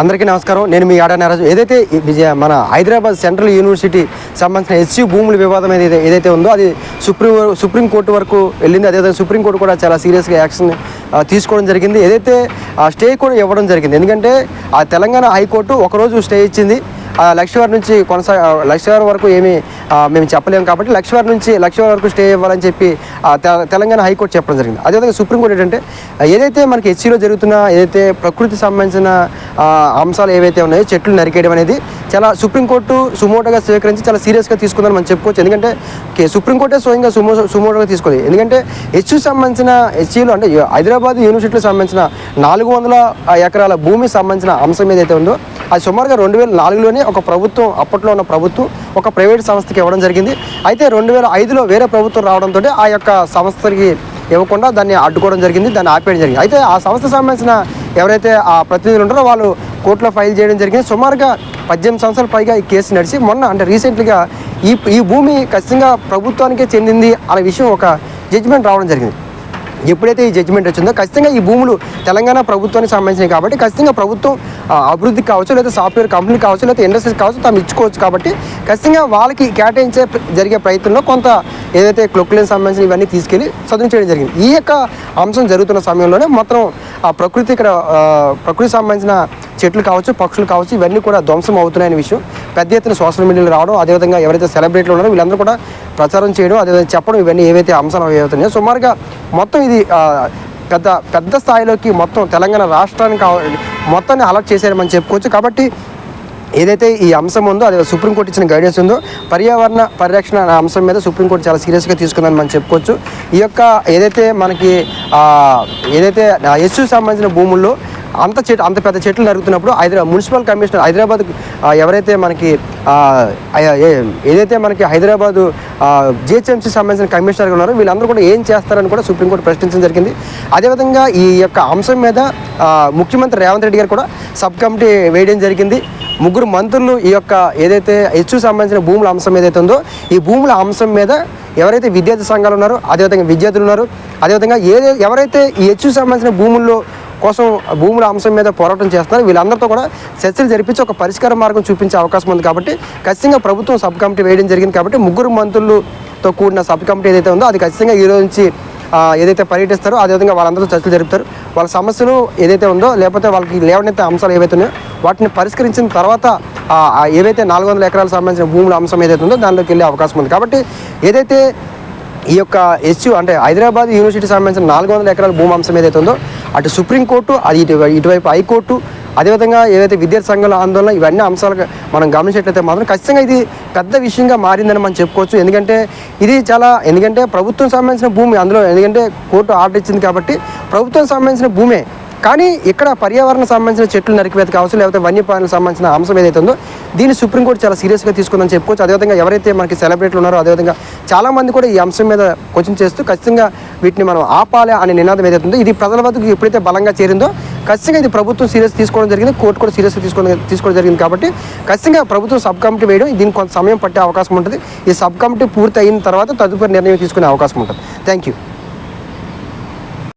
అందరికీ నమస్కారం. నేను మీ ఆడ నరాజు. ఏదైతే విజయ మన హైదరాబాద్ సెంట్రల్ యూనివర్సిటీ సంబంధించిన ఎస్సీ భూముల వివాదం ఏదైతే ఏదైతే ఉందో అది సుప్రీం సుప్రీంకోర్టు వరకు వెళ్ళింది. అదేవిధంగా సుప్రీంకోర్టు కూడా చాలా సీరియస్గా యాక్షన్ తీసుకోవడం జరిగింది. ఏదైతే ఆ స్టే కూడా ఇవ్వడం జరిగింది. ఎందుకంటే ఆ తెలంగాణ హైకోర్టు ఒకరోజు స్టే ఇచ్చింది. లక్షవారి నుంచి కొనసా లక్ష వరకు ఏమీ మేము చెప్పలేము కాబట్టి లక్షవారి నుంచి లక్షవారి వరకు స్టే ఇవ్వాలని చెప్పి ఆ, తెలంగాణ హైకోర్టు చెప్పడం జరిగింది. అదేవిధంగా సుప్రీంకోర్టు ఏంటంటే ఏదైతే మనకి హెచ్సీలో జరుగుతున్న ఏదైతే ప్రకృతి సంబంధించిన అంశాలు ఏవైతే ఉన్నాయో చెట్లు నరికేయడం అనేది చాలా సుప్రీంకోర్టు సుమోటోగా స్వీకరించి చాలా సీరియస్గా తీసుకుందని మనం చెప్పుకోవచ్చు. ఎందుకంటే కే- సుప్రీంకోర్టే స్వయంగా సుమో సుమోటోగా తీసుకోలేదు. ఎందుకంటే హెచ్యూ సంబంధించిన హెచ్సీలో అంటే హైదరాబాద్ యూనివర్సిటీకి సంబంధించిన నాలుగు వందల ఎకరాల భూమికి సంబంధించిన అంశం ఏదైతే ఉందో అది సుమారుగా రెండు వేల నాలుగులోనే ఒక ప్రభుత్వం అప్పట్లో ఉన్న ప్రభుత్వం ఒక ప్రైవేట్ సంస్థకి ఇవ్వడం జరిగింది. అయితే రెండు వేల ఐదులో వేరే ప్రభుత్వం రావడంతో ఆ యొక్క సంస్థకి ఇవ్వకుండా దాన్ని అడ్డుకోవడం జరిగింది దాన్ని ఆపేయడం జరిగింది. అయితే ఆ సంస్థ సంబంధించిన ఎవరైతే ఆ ప్రతినిధులు ఉంటారో వాళ్ళు కోర్టులో ఫైల్ చేయడం జరిగింది. సుమారుగా పద్దెనిమిది సంవత్సరాల పైగా ఈ కేసు నడిచి మొన్న అంటే రీసెంట్గా ఈ ఈ భూమి ఖచ్చితంగా ప్రభుత్వానికే చెందింది అనే విషయం ఒక జడ్జిమెంట్ రావడం జరిగింది. ఎప్పుడైతే ఈ జడ్జిమెంట్ వచ్చిందో ఖచ్చితంగా ఈ భూములు తెలంగాణ ప్రభుత్వానికి సంబంధించినవి కాబట్టి ఖచ్చితంగా ప్రభుత్వం అభివృద్ధి అభివృద్ధికి కావచ్చు లేదా సాఫ్ట్వేర్ కంపెనీ కావచ్చు లేదా ఇండస్ట్రీస్ కావచ్చు తాము ఇచ్చుకోవచ్చు కాబట్టి ఖచ్చితంగా వాళ్ళకి కేటాయించే జరిగే ప్రయత్నంలో కొంత ఏదైతే క్లొక్కులకు సంబంధించిన ఇవన్నీ తీసుకెళ్ళి చదువు చేయడం జరిగింది. ఈ యొక్క అంశం జరుగుతున్న సమయంలోనే మొత్తం ఆ ప్రకృతి ఇక్కడ ప్రకృతికి సంబంధించిన చెట్లు కావచ్చు పక్షులు కావచ్చు ఇవన్నీ కూడా ధ్వంసం అవుతున్నాయని విషయం. పెద్ద ఎత్తున సోషల్ మీడియాలో రావడం అదేవిధంగా ఎవరైతే సెలబ్రిటీలు ఉన్నారో వీళ్ళందరూ కూడా ప్రచారం చేయడం అదేవిధంగా చెప్పడం ఇవన్నీ ఏవైతే అంశాలు ఏవైతున్నాయో సుమారుగా మొత్తం ఇది పెద్ద పెద్ద స్థాయిలోకి మొత్తం తెలంగాణ రాష్ట్రానికి కావ- మొత్తాన్ని అలర్ట్ చేశారని మనం చెప్పుకోవచ్చు. కాబట్టి ఏదైతే ఈ అంశం ఉందో అది సుప్రీంకోర్టు ఇచ్చిన గైడెన్స్ ఉందో పర్యావరణ పరిరక్షణ అనే అంశం మీద సుప్రీంకోర్టు చాలా సీరియస్గా తీసుకుందని మనం చెప్పుకోవచ్చు. ఈ యొక్క ఏదైతే మనకి ఏదైతే ఎస్సు సంబంధించిన భూముల్లో అంత చెట్ అంత పెద్ద చెట్లు నరుగుతున్నప్పుడు హైదరాబాద్ మున్సిపల్ కమిషనర్ హైదరాబాద్ ఎవరైతే మనకి ఏ- ఏదైతే మనకి హైదరాబాదు జిహెచ్ఎంసీ సంబంధించిన కమిషనర్ ఉన్నారో వీళ్ళందరూ కూడా ఏం చేస్తారని కూడా సుప్రీంకోర్టు ప్రశ్నించడం జరిగింది. అదేవిధంగా ఈ యొక్క అంశం మీద ముఖ్యమంత్రి రేవంత్ రెడ్డి గారు కూడా సబ్ కమిటీ వేయడం జరిగింది. ముగ్గురు మంత్రులు ఈ యొక్క ఏదైతే హెచ్చు సంబంధించిన భూముల అంశం ఏదైతే ఉందో ఈ భూముల అంశం మీద ఎవరైతే విద్యార్థి సంఘాలు ఉన్నారో అదేవిధంగా విద్యార్థులు ఉన్నారో అదేవిధంగా ఏ ఎవరైతే ఈ హెచ్చు సంబంధించిన భూముల్లో కోసం భూముల అంశం మీద పోరాటం చేస్తున్నారు. వీళ్ళందరితో కూడా చర్చలు జరిపించి ఒక పరిష్కార మార్గం చూపించే అవకాశం ఉంది కాబట్టి ఖచ్చితంగా ప్రభుత్వం సబ్ కమిటీ వేయడం జరిగింది కాబట్టి ముగ్గురు మంత్రులతో కూడిన సబ్ కమిటీ ఏదైతే ఉందో అది ఖచ్చితంగా ఈరోజు నుంచి ఏదైతే పర్యటిస్తారో అదేవిధంగా వాళ్ళందరూ చర్చలు జరుపుతారు. వాళ్ళ సమస్యలు ఏదైతే ఉందో లేకపోతే వాళ్ళకి లేవనైతే అంశాలు ఏవైతే ఉన్నాయో వాటిని పరిష్కరించిన తర్వాత ఏవైతే నాలుగు వందల ఎకరాలకు సంబంధించిన భూముల అంశం ఏదైతే ఉందో దానిలోకి వెళ్ళే అవకాశం ఉంది. కాబట్టి ఏదైతే ఈ యొక్క ఎస్యూ అంటే హైదరాబాద్ యూనివర్సిటీ సంబంధించిన నాలుగు వందల ఎకరాల భూమి అంశం ఏదైతే ఉందో అటు సుప్రీంకోర్టు అది ఇటు ఇటువైపు హైకోర్టు అదేవిధంగా ఏదైతే విద్యార్థి సంఘాల ఆందోళన ఇవన్నీ అంశాలు మనం గమనించినట్లయితే మాత్రం ఖచ్చితంగా ఇది పెద్ద విషయంగా మారిందని మనం చెప్పుకోవచ్చు. ఎందుకంటే ఇది చాలా ఎందుకంటే ప్రభుత్వం సంబంధించిన భూమి అందులో ఎందుకంటే కోర్టు ఆర్డర్ ఇచ్చింది కాబట్టి ప్రభుత్వం సంబంధించిన భూమే. కానీ ఇక్కడ పర్యావరణ సంబంధించిన చెట్లు నరికివేత కావచ్చు లేకపోతే వన్యప్రాణులకు సంబంధించిన అంశం ఏదైతే ఉందో దీన్ని సుప్రీంకోర్టు చాలా సీరియస్గా తీసుకుందని చెప్పుకోవచ్చు. అదేవిధంగా ఎవరైతే మనకి సెలబ్రిటీలు ఉన్నారో అదేవిధంగా చాలామంది కూడా ఈ అంశం మీద క్వశ్చన్ చేస్తూ ఖచ్చితంగా వీటిని మనం ఆపాలి అనే నినాదం ఏదైతే ఉందో ఇది ప్రజల వద్దకు ఎప్పుడైతే బలంగా చేరిందో ఖచ్చితంగా ఇది ప్రభుత్వం సీరియస్ తీసుకోవడం జరిగింది కోర్టు కూడా సీరియస్గా తీసుకోవడం తీసుకోవడం జరిగింది కాబట్టి ఖచ్చితంగా ప్రభుత్వం సబ్ కమిటీ వేయడం దీనికి కొంత సమయం పట్టే అవకాశం ఉంటుంది. ఈ సబ్ కమిటీ పూర్తి అయిన తర్వాత తదుపరి నిర్ణయం తీసుకునే అవకాశం ఉంటుంది. Thank you.